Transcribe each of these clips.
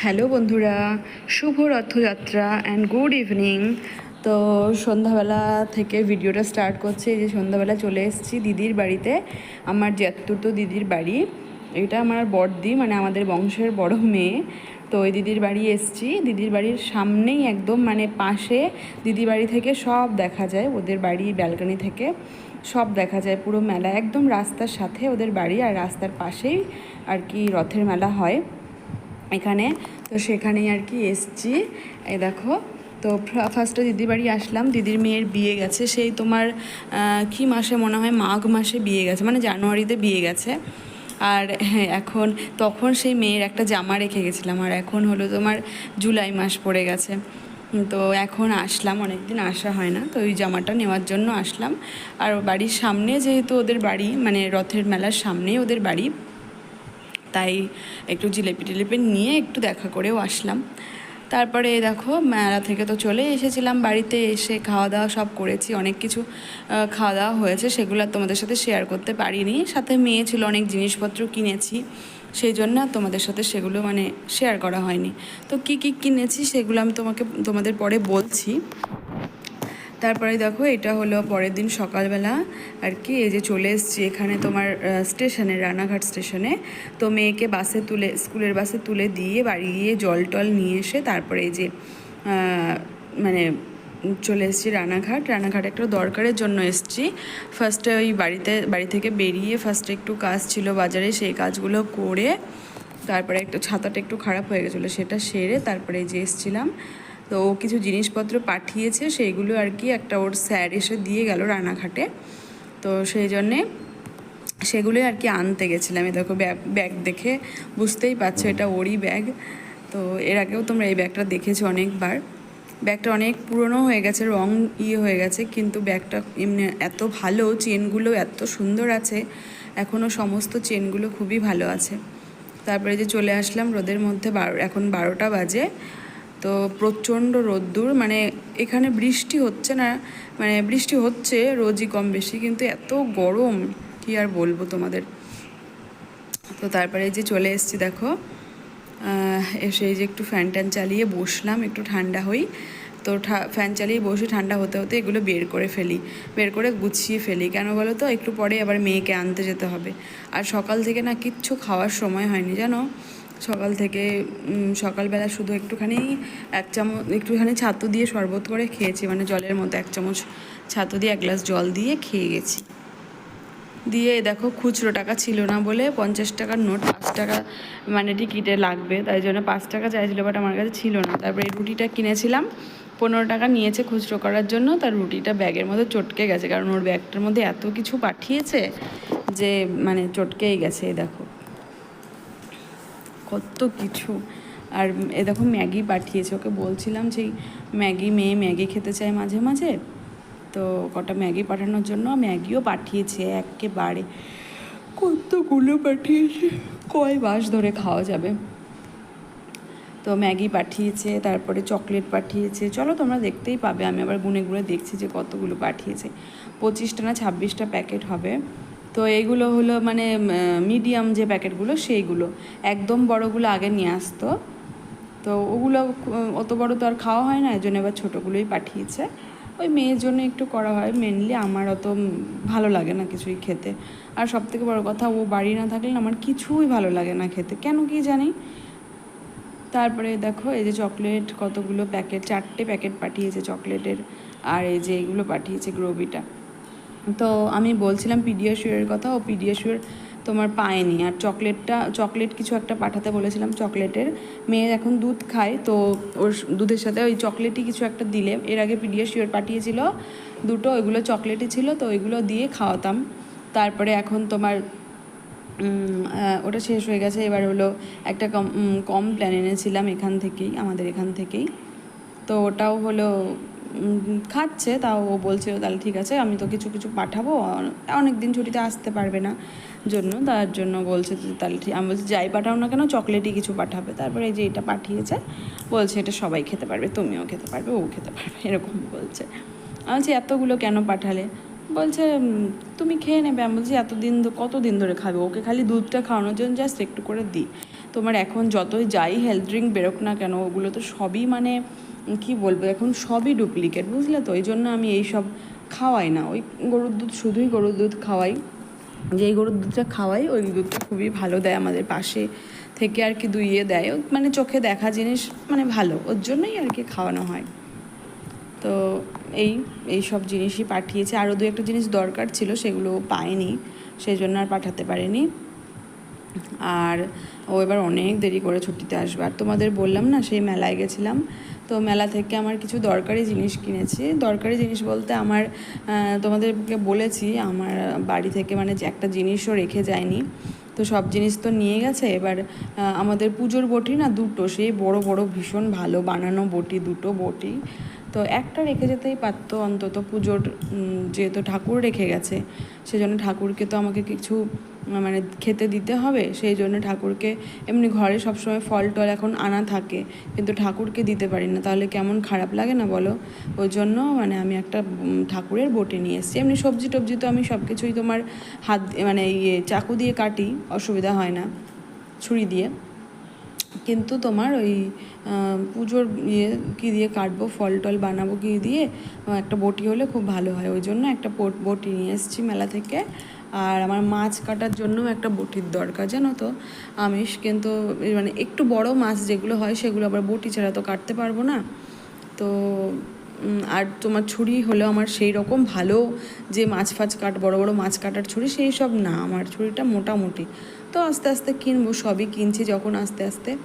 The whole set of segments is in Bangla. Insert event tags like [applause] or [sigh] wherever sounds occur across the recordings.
হ্যালো বন্ধুরা শুভ রথযাত্রা অ্যান্ড গুড ইভিনিং তো সন্ধ্যাবেলা থেকে ভিডিওটা স্টার্ট করছে যে সন্ধ্যাবেলা চলে এসেছি দিদির বাড়িতে, আমার জ্যাতুর্তো দিদির বাড়ি। এটা আমার বড়দি মানে আমাদের বংশের বড় মেয়ে। তো ওই দিদির বাড়ি এসেছি, দিদির বাড়ির সামনেই একদম মানে পাশে দিদি বাড়ি থেকে সব দেখা যায়, ওদের বাড়ি ব্যালকনি থেকে সব দেখা যায়, পুরো মেলা, একদম রাস্তার সাথে ওদের বাড়ি আর রাস্তার পাশেই আর কি রথের মেলা হয়। এখানে, তো সেখানেই আর কি এসছি। এই দেখো তো ফার্স্টে দিদির বাড়ি আসলাম, দিদির মেয়ের বিয়ে গেছে, সেই তোমার কি মাসে মনে হয় মাঘ মাসে বিয়ে গেছে মানে জানুয়ারিতে বিয়ে গেছে। আর হ্যাঁ এখন, তখন সেই মেয়ের একটা জামা রেখে গেছিলাম, আর এখন হলো তোমার জুলাই মাস পড়ে গেছে। তো এখন আসলাম অনেক দিন আসা হয় না, তো ওই জামাটা নেওয়ার জন্য আসলাম। আর বাড়ির সামনে যেহেতু ওদের বাড়ি মানে রথের মেলার সামনেই ওদের বাড়ি, তাই একটু জিলেপি টিলেপি নিয়ে একটু দেখা করেও আসলাম। তারপরে দেখো মেলা থেকে তো চলে এসেছিলাম বাড়িতে, এসে খাওয়া দাওয়া সব করেছি, অনেক কিছু খাওয়া দাওয়া হয়েছে, সেগুলো তোমাদের সাথে শেয়ার করতে পারিনি। সাথে মেয়ে ছিল, অনেক জিনিসপত্র কিনেছি, সেই জন্য তোমাদের সাথে সেগুলো মানে শেয়ার করা হয়নি। তো কি কি কিনেছি, সেগুলো আমি তোমাকে, তোমাদের পরে বলছি। তারপরে দেখো এটা হলো পরের দিন সকালবেলা আর কি, এই যে চলে এসেছি এখানে তোমার স্টেশনে, রানাঘাট স্টেশনে। তো মেয়েকে বাসে তুলে, স্কুলের বাসে তুলে দিয়ে বাড়ি গিয়ে জল টল নিয়ে এসে তারপরে এই যে মানে চলে এসেছি রানাঘাট। রানাঘাট একটা দরকারের জন্য এসেছি। ফার্স্টে ওই বাড়িতে, বাড়ি থেকে বেরিয়ে ফার্স্টে একটু কাজ ছিল বাজারে, সেই কাজগুলো করে তারপরে একটু ছাতাটা একটু খারাপ হয়ে গেছিল সেটা সেরে তারপরে যে এসেছিলাম। তো ও কিছু জিনিসপত্র পাঠিয়েছে, সেইগুলো আর কি একটা ওর স্যার এসে দিয়ে গেল রানাঘাটে। তো সেই জন্যে সেগুলোই আর কি আনতে গেছিলাম। এই দেখো ব্যাগ ব্যাগ দেখে বুঝতেই পারছ এটা ওরই ব্যাগ। তো এর আগেও তোমরা এই ব্যাগটা দেখেছ অনেকবার। ব্যাগটা অনেক পুরনো হয়ে গেছে, রং ইয়ে হয়ে গেছে, কিন্তু ব্যাগটা এমনি এত ভালো, চেনগুলো এত সুন্দর আছে এখনও সমস্ত চেনগুলো খুবই ভালো আছে। তারপরে যে চলে আসলাম রোদের মধ্যে বারো, এখন বারোটা বাজে। তো প্রচণ্ড রোদ্দুর মানে এখানে বৃষ্টি হচ্ছে না মানে বৃষ্টি হচ্ছে, রোজই কম বেশি, কিন্তু এত গরম, কি আর বলব তোমাদের। তো তারপরে যে চলে এসেছি, দেখো এসে যে একটু ফ্যান ট্যান চালিয়ে বসলাম, একটু ঠান্ডা হই। তো ফ্যান চালিয়ে বসে ঠান্ডা হতে হতে এগুলো বের করে ফেলি, বের করে গুছিয়ে ফেলি। কেন বলো তো, একটু পরে আবার মেয়েকে আনতে যেতে হবে। আর সকাল থেকে না কিচ্ছু খাওয়ার সময় হয়নি, জানো? সকাল থেকে সকালবেলা শুধু একটুখানি এক চামচ, একটুখানি ছাতু দিয়ে শরবত করে খেয়েছি মানে জলের মধ্যে এক চামচ ছাতু দিয়ে এক গ্লাস জল দিয়ে খেয়ে গেছি। দিয়ে দেখো খুচরো টাকা ছিল না বলে পঞ্চাশ টাকার নোট, পাঁচ টাকা মানে টিকিটে লাগবে, তাই জন্য পাঁচ টাকা চাইছিলো বাট আমার কাছে ছিল না। তারপরে রুটিটা কিনেছিলাম, পনেরো টাকা নিয়েছে খুচরো করার জন্য, তার রুটিটা ব্যাগের মধ্যে চটকে গেছে, কারণ ওর ব্যাগটার মধ্যে এত কিছু পাঠিয়েছে যে মানে চটকেই গেছে দেখো। কত কিছু। আর এ দেখো ম্যাগি পাঠিয়েছে, ওকে বলছিলাম সেই ম্যাগি মেয়ে ম্যাগি খেতে চায় মাঝে মাঝে। তো কটা ম্যাগি পাঠানোর জন্য ম্যাগিও পাঠিয়েছে একেবারে। কতগুলো পাঠিয়েছে? কয় মাস ধরে খাওয়া যাবে। তো ম্যাগি পাঠিয়েছে, তারপরে চকলেট পাঠিয়েছে। চলো তোমরা দেখতেই পাবে, আমি আবার গুনে গুনে দেখছি যে কতগুলো পাঠিয়েছে। পঁচিশটা না ছাব্বিশটা প্যাকেট হবে। তো এইগুলো হলো মানে মিডিয়াম যে প্যাকেটগুলো সেইগুলো। একদম বড়গুলো আগে নিয়ে আসতো। তো ওগুলো অত বড় তো আর খাওয়া হয় না এই জন্য এবার ছোটোগুলোই পাঠিয়েছে। ওই মেয়ের জন্য একটু করা হয় মেনলি আমার অত ভালো লাগে না কিছুই খেতে। আর সব থেকে বড়ো কথা, ও বাড়ি না থাকলে আমার কিছুই ভালো লাগে না খেতে। কেন কি জানি? তারপরে দেখো, এই যে চকলেট কতগুলো প্যাকেট, চারটে প্যাকেট পাঠিয়েছে চকলেটের। আর এই যে এগুলো পাঠিয়েছে গ্রোবিটা তো আমি বলছিলাম পিডিয়াশিওরের কথা, ও পিডিয়াশিওর তোমার পায়নি। আর চকলেটটা, চকলেট কিছু একটা পাঠাতে বলেছিলাম চকলেটের। মেয়ে এখন দুধ খায়, তো ওর দুধের সাথে ওই চকলেটই কিছু একটা দিলে। এর আগে পিডিয়াশিওর পাঠিয়েছিল দুটো, ওইগুলো চকলেটই ছিল, তো ওইগুলো দিয়ে খাওয়াতাম। তারপরে এখন তোমার ওটা শেষ হয়ে গেছে। এবার হলো একটা কম কম প্ল্যান এনেছিলাম এখান থেকেই, আমাদের এখান থেকেই। তো ওটাও হলো খাচ্ছে, তাও ও বলছিল তাহলে ঠিক আছে, আমি তো কিছু কিছু পাঠাবো অনেক দিন ছুটিতে আসতে পারবে না। জন্য, তার জন্য বলছে তাহলে ঠিক আমি বলছি, যাই পাঠাও না কেন, চকলেটই কিছু পাঠাবে। তারপরে এই যে এটা পাঠিয়েছে, বলছে, এটা সবাই খেতে পারবে, তুমিও খেতে পারবে, ও খেতে পারবে। [laughs] এরকম বলছে। আমি বলছি, এতগুলো কেন পাঠালে? বলছে তুমি খেয়ে নেবে। আমি বলছি, এতদিন ধ- কতদিন ধরে খাবে? ওকে খালি দুধটা খাওয়ানোর জন্য জাস্ট একটু করে দিই তোমার এখন যতই যাই হেলথ ড্রিঙ্ক বেরোক না কেন, ওগুলো তো সবই মানে কি বলব, এখন সবই ডুপ্লিকেট বুঝলে তো? ওই জন্য আমি এই সব খাওয়াই না। ওই গরুর দুধ, শুধুই গরুর দুধ খাওয়াই। যেই গরুর দুধটা খাওয়াই, ওই দুধটা খুবই ভালো দেয় আমাদের পাশে থেকে আর কি দুইয়ে দেয়। মানে চোখে দেখা জিনিস মানে ভালো, ওর জন্যই আর কি খাওয়ানো হয়। তো এই এই সব জিনিসই পাঠিয়েছে। আরও দু একটা জিনিস দরকার ছিল, সেগুলো পায়নি সেই জন্য আর পাঠাতে পারেনি। আর ও এবার অনেক দেরি করে ছুটিতে আসবে। আর তোমাদের বললাম না, সেই মেলায় গেছিলাম। তো মেলা থেকে আমার কিছু দরকারি জিনিস কিনেছি। দরকারি জিনিস বলতে আমার তোমাদেরকে বলেছি, আমার বাড়ি থেকে মানে যে একটা জিনিসও রেখে যায়নি। তো সব জিনিস তো নিয়ে গেছে, এবার আমাদের পুজোর বটি না দুটো, সেই বড় বড় ভীষণ ভালো বানানো বটি, দুটো বটি। তো একটা রেখে যেতেই পারতো অন্তত পুজোর যেহেতু ঠাকুর রেখে গেছে, সেজন্য ঠাকুরকে তো আমাকে কিছু মানে খেতে দিতে হবে, সেই জন্য ঠাকুরকে, এমনি ঘরে সবসময় ফল টল এখন আনা থাকে, কিন্তু ঠাকুরকে দিতে পারি না। তাহলে কেমন খারাপ লাগে না বলো? ওই জন্য মানে আমি একটা ঠাকুরের বটি নিয়ে এসেছি। এমনি সবজি টবজি তো আমি সব কিছুই তোমার হাত মানে ইয়ে চাকু দিয়ে কাটি, অসুবিধা হয় না, ছুরি দিয়ে। কিন্তু তোমার ওই পুজোর ইয়ে কী দিয়ে কাটবো, ফল টল বানাবো কী দিয়ে একটা বটি হলে খুব ভালো হয়। ওই জন্য একটা বটি নিয়ে এসেছি মেলা থেকে। আর আমার মাছ কাটার জন্য একটা বটির দরকার, জানো তো? আমি কিন্তু মানে একটু বড় মাছ যেগুলো হয় সেগুলো আবার বটি ছাড়া তো কাটতে পারব না। তো আর তোমার ছুরি হলো আমার সেই রকম ভালো যে মাছ ফাছ কাট, বড় বড় মাছ কাটার ছুরি সেই সব না, আমার ছুরিটা মোটামুটি। তো আস্তে আস্তে কিনবো, সবই কিনছি যখন আস্তে আস্তে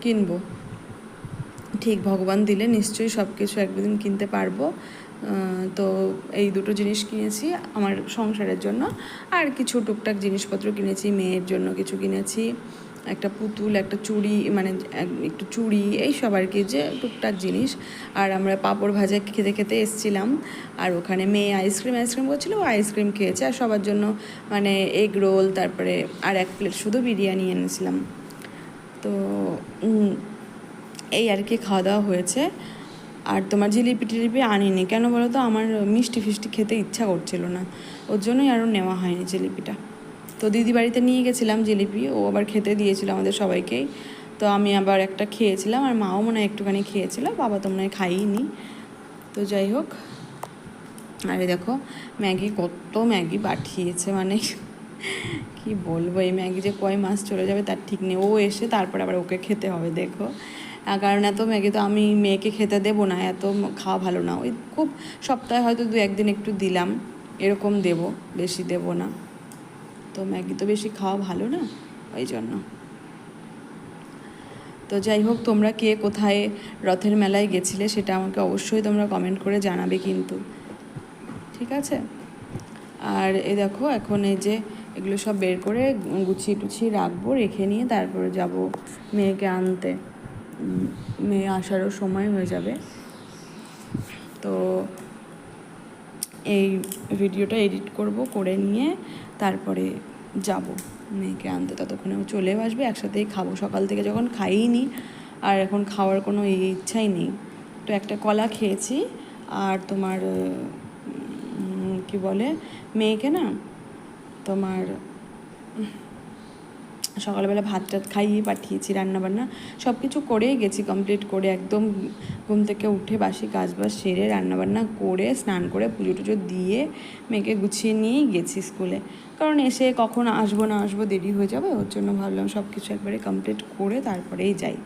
কিনবো। ঠিক ভগবান দিলে নিশ্চয়ই সব কিছু একদিন কিনতে পারব। তো এই দুটো জিনিস কিনেছি আমার সংসারের জন্য। আর কিছু টুকটাক জিনিসপত্র কিনেছি, মেয়ের জন্য কিছু কিনেছি। একটা পুতুল, একটা চুড়ি মানে একটু চুড়ি, এই সব আর কি, যে টুকটাক জিনিস। আর আমরা পাঁপড় ভাজা খেতে খেতে এসছিলাম, আর ওখানে মেয়ে আইসক্রিম আইসক্রিম করছিল, ও আইসক্রিম খেয়েছে। আর সবার জন্য মানে এগ রোল, তারপরে আর এক প্লেট শুধু বিরিয়ানি এনেছিলাম। তো এই আর কি খাওয়া দাওয়া হয়েছে। আর তোমার জিলিপি টিলিপি আনিনি। কেন বলো তো? আমার মিষ্টি ফিষ্টি খেতে ইচ্ছা করছিল না। ওর জন্যই আরও নেওয়া হয়নি জিলিপিটা। তো দিদি বাড়িতে নিয়ে গেছিলাম জিলিপি। ও আবার খেতে দিয়েছিল আমাদের সবাইকেই। তো আমি আবার একটা খেয়েছিলাম আর মাও মনে হয় একটুখানি খেয়েছিল। বাবা তো মনে হয় খাইনি। তো যাই হোক। আরে দেখো, ম্যাগি কত ম্যাগি পাঠিয়েছে মানে কি বলব? এই ম্যাগি যে কয় মাস চলে যাবে তার ঠিক নেই। ও এসে তারপর আবার ওকে খেতে হবে, দেখো। কারণ এত ম্যাগি তো আমি মেয়েকে খেতে দেবো না, এত খাওয়া ভালো না। ওই খুব সপ্তাহে হয়তো দু একদিন একটু দিলাম, এরকম দেব, বেশি দেব না। তো ম্যাগি তো বেশি খাওয়া ভালো না, ওই জন্য। তো যাই হোক, তোমরা কে কোথায় রথের মেলায় গেছিলে সেটা আমাকে অবশ্যই তোমরা কমেন্ট করে জানাবে কিন্তু। ঠিক আছে? আর এ দেখো, এখন এই যে এগুলো সব বের করে গুছিয়ে টুছিয়ে রাখব, রেখে নিয়ে তারপরে যাব মেয়েকে আনতে। মেয়ে আসারও সময় হয়ে যাবে। তো এই ভিডিওটা এডিট করব, করে নিয়ে তারপরে যাব। মেয়েকে আনতে ততক্ষণে চলেও আসবে, একসাথেই খাব। সকাল থেকে যখন খাইনি, আর এখন খাওয়ার কোনো ইচ্ছাই নেই। তো একটা কলা খেয়েছি, আর তোমার কি বলে, মেয়েকে না তোমার সকালবেলা ভাত টাত খাইয়ে পাঠিয়েছি রান্নাবান্না সব কিছু করেই গেছি কমপ্লিট করে একদম ঘুম থেকে উঠে বাসি কাজ বাজ সেরে রান্নাবান্না করে, স্নান করে পুজো টুজো দিয়ে মেয়েকে গুছিয়ে নিয়েই গেছি স্কুলে কারণ এসে কখন আসব না আসব দেরি হয়ে যাবে, ওর জন্য ভাবলাম সব কিছু একবারে কমপ্লিট করে তারপরেই যাই।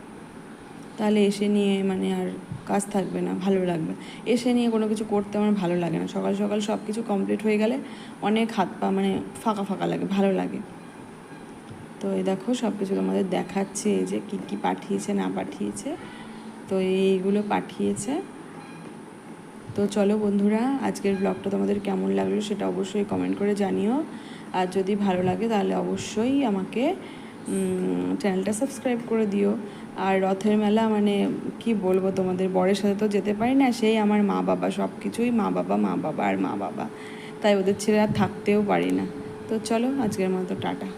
তাহলে এসে নিয়ে মানে আর কাজ থাকবে না, ভালো লাগবে। এসে নিয়ে কোনো কিছু করতে আমার ভালো লাগে না। সকাল সকাল সব কিছু কমপ্লিট হয়ে গেলে অনেক হাত পা মানে ফাঁকা ফাঁকা লাগে, ভালো লাগে। তো এই দেখো সব কিছু তোমাদের দেখাচ্ছে যে কী কী পাঠিয়েছে, না পাঠিয়েছে। তো এইগুলো পাঠিয়েছে। তো চলো বন্ধুরা, আজকের ব্লগটা তোমাদের কেমন লাগল সেটা অবশ্যই কমেন্ট করে জানিও। আর যদি ভালো লাগে তাহলে অবশ্যই আমাকে চ্যানেলটা সাবস্ক্রাইব করে দিও। আর রথের মেলা মানে কি বলব তোমাদের, বরের সাথে তো যেতে পারি না, সেই আমার মা বাবা সব কিছুই মা বাবা মা বাবা আর মা বাবা। তাই ওদের ছেড়ে আর থাকতেও পারি না। তো চলো আজকের মতো, টাটা।